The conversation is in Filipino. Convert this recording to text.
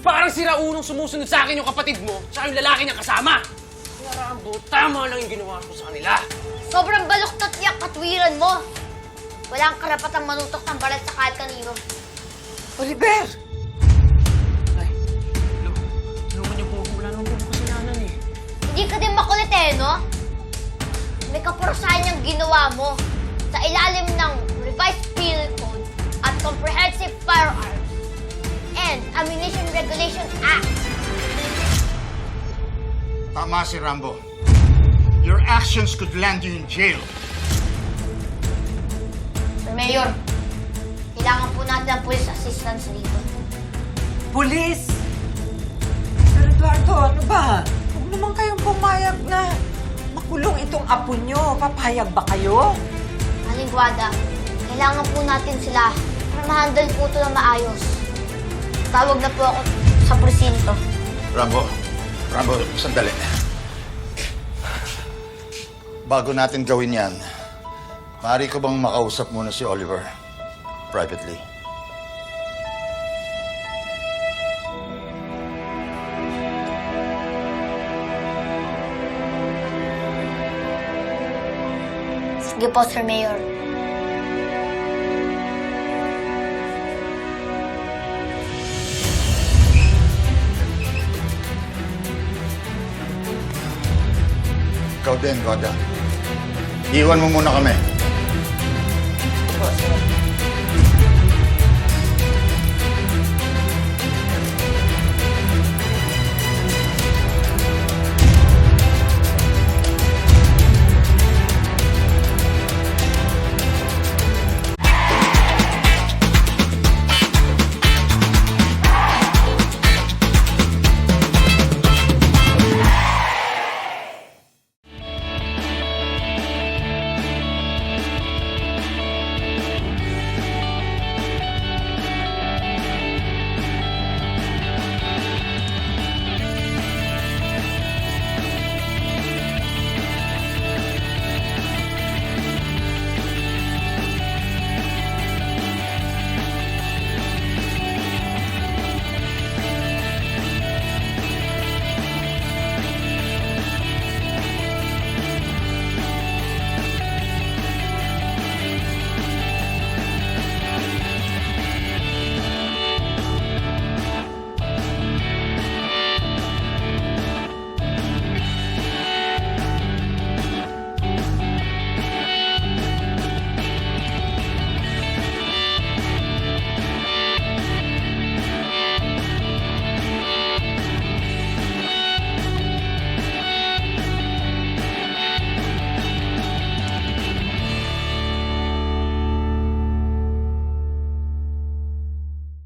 Parang si Raunong sumusunod sa akin yung kapatid mo, tsaka yung lalaki niyang kasama. Kaya Rambo, tama lang yung ginawa ko sa kanila. Sobrang baluktot yung katwiran mo. Wala kang karapatang manutok ng balat sa kahit kanino. Oliver! Ay, lo, tulungan niyo po ako. Wala naman po ako kasalanan eh. Hindi ka din makulit eh, no? May kaparusahan niyang ginawa mo sa ilalim Tama si Rambo. Your actions could land you in jail. Sir Mayor, kailangan po natin ng police assistance dito. Pulis! Sir Eduardo, ano ba? Huwag naman kayong pumayag na makulong itong apo nyo. Papayag ba kayo? Alingwada, kailangan po natin sila para ma-handle po ito na maayos. Tawag na po ako sa presinto. Rambo, Rambo, sandali. Bago natin gawin yan, maaari ko bang makausap muna si Oliver privately? Sige po, Sir Mayor. Ikaw din, Goda. Iwan mo muna kami. Sir.